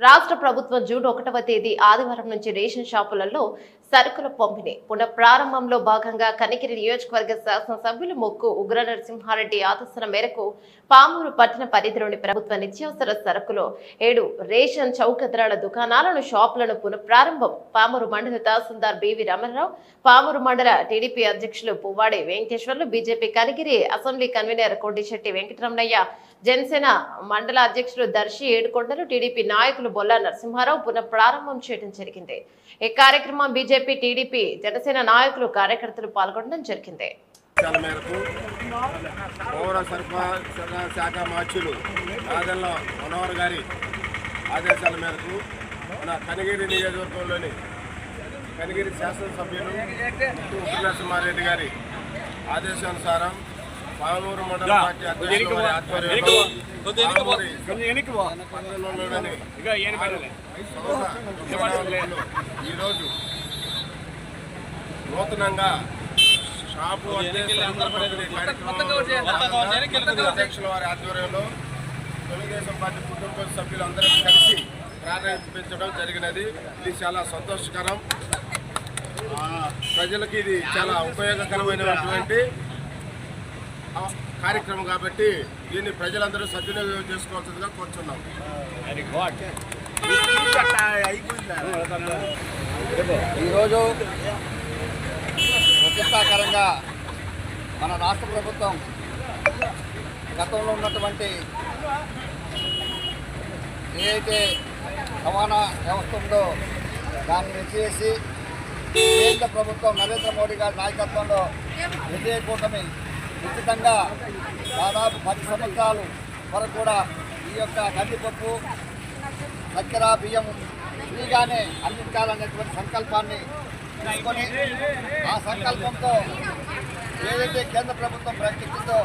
రాష్ట్ర ప్రభుత్వం జూన్ ఒకటవ తేదీ ఆదివారం నుంచి రేషన్ షాపులలో సరుకుల పంపిణీ. పునఃప్రారంభంలో భాగంగా కనికిరి నియోజకవర్గ శాసనసభ్యులు మొక్కు ఉగ్ర నరసింహారెడ్డి ఆదేశాల మేరకు పామూరు పట్టణ పరిధిలోని ప్రభుత్వ నిత్యావసర సరుకులు ఏడు రేషన్ చౌకధరల దుకాణాలను షాపులను పునఃప్రారంభం. పామూరు మండల తహసీల్దార్ బివి రమణరావు పామూరు మండల టీడీపీ అధ్యక్షులు Puvvadi Venkateswarlu BJP Kanigiri assembly convener Kondisetti Venkataramanaiah Janasena మండల అధ్యక్షులు దర్శి ఏడుకొండలు టీడీపీ నాయకులు బొల్ల నరసింహారావు పునః ప్రారంభం చేయడం జరిగింది. ఈ కార్యక్రమం బీజేపీ టీడీపీ జనసేన నాయకులు కార్యకర్తలు పాల్గొనడం జరిగింది. మేరకు పౌర సరఫరా శాఖ మార్చులు మనోహర్ గారి ఆదేశాల మేరకు మన కనిగిరి నియోజకవర్గంలోని కనిగిరి శాసనసభ్యులు ఉప్పు నరసింహారెడ్డి గారి ఆదేశానుసారం పామూరు మండల పార్టీ ఆధ్వర్యంలో దుకాణాలలో ఈరోజు నూతనంగా షాపు అధ్యక్షుల వారి ఆధ్వర్యంలో తెలుగుదేశం పార్టీ కుటుంబ సభ్యులందరూ కలిసి ప్రారంభించడం జరిగినది. ఇది చాలా సంతోషకరం. ఆ, ప్రజలకి ఇది చాలా ఉపయోగకరమైనటువంటి కార్యక్రమం కాబట్టి దీన్ని ప్రజలందరూ సద్వినియోగం చేసుకోవాల్సిందిగా కోరుచున్నాం. ఈరోజు ప్రతిష్టాకరంగా మన రాష్ట్ర ప్రభుత్వం గతంలో ఉన్నటువంటి ఏదైతే రవాణా వ్యవస్థ ఉందో దాన్ని ఎత్తివేసి కేంద్ర ప్రభుత్వం నరేంద్ర మోడీ గారి నాయకత్వంలో విజయ కూటమి ఉచితంగా దాదాపు పది సంవత్సరాలు వరకు కూడా ఈ యొక్క కందిపప్పు చక్కెర బియ్యం ఫ్రీగానే అందించాలనేటువంటి సంకల్పాన్ని తీసుకొని ఆ సంకల్పంతో ఏదైతే కేంద్ర ప్రభుత్వం ప్రకటించిందో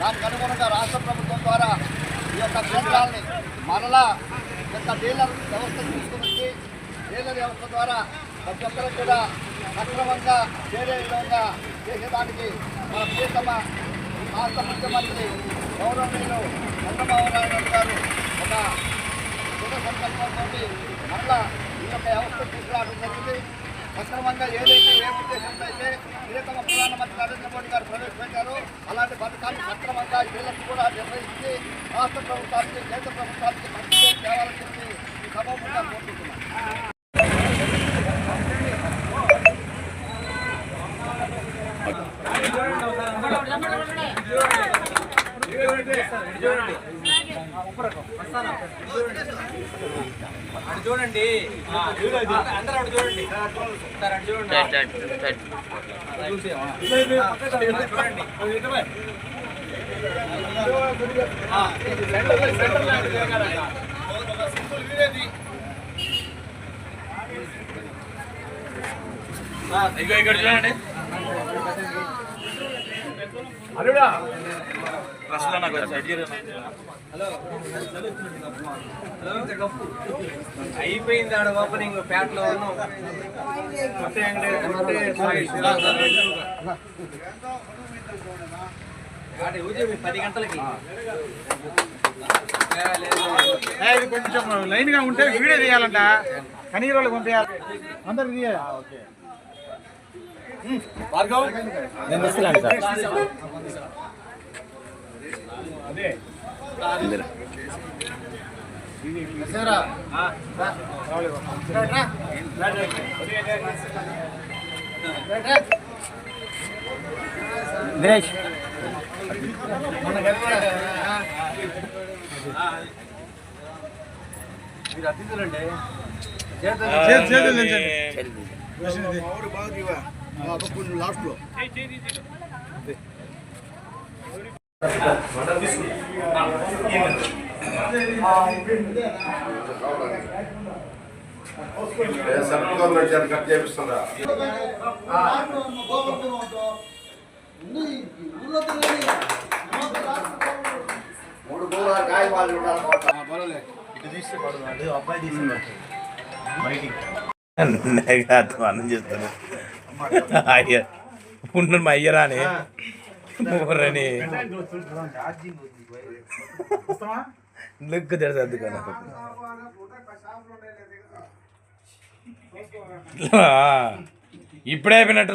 దానికి అనుగుణంగా రాష్ట్ర ప్రభుత్వం ద్వారా ఈ యొక్క కేంద్రాలని మరలా ఈ యొక్క డీలర్ వ్యవస్థ తీసుకుని డీలర్ వ్యవస్థ ద్వారా ప్రతి ఒక్కరికి కూడా సక్రమంగా చేరే విధంగా చేసేదానికి మన ప్రియతమ రాష్ట్ర ముఖ్యమంత్రి గౌరవనీయులు చంద్రబాబు నాయుడు గారు ఒక దృఢ సంకల్పంతో మరలా ఈ యొక్క వ్యవస్థ తీసుకురావడం జరిగింది. సక్రమంగా ఏదైతే ఏ ఉద్దేశంతో అయితే ప్రియతమ ప్రధానమంత్రి నరేంద్ర మోడీ గారు ప్రవేశపెట్టారో అలాంటి పథకాన్ని సక్రమంగా వీళ్ళకి కూడా నిర్వహించి రాష్ట్ర ప్రభుత్వానికి కేంద్ర ప్రభుత్వానికి మంచి తేవాలని చెప్పి ఈ సభాముఖంగా కోరుకుంటున్నాను. అటు చూడండి అందరూ అటు చూడండి. సార్ అటు చూడండి. చూడండి ఆ, అయిపోయింది ఆడ ఓపెనింగ్ పేటలో ఉన్నాం. పది గంటలకి. ఇది కొంచెం లైన్గా ఉంటే వీడియో తీయాలంట. కనీరోళ్ళకి పంపించాలి అందరు తీయాలి. దినేష్. మీరు అతిథులండి. చేతులు చేతులు దించండి. లాస్ట్లో సెంట్రల్ గవర్నమెంట్ చేత కట్ చేపిస్తుందా మూడు వాళ్ళు ఉండాలి కాదు అన్నం చేస్తాను అయ్య. ఉండు మా అయ్యరా అని ఊరని వస్తామా లుక్ తెలుసు అందుకని ఇప్పుడే అయిపోయినట్టు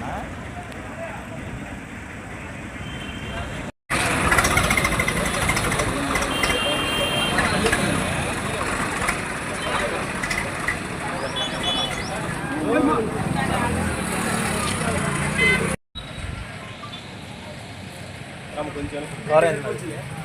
కొంచెం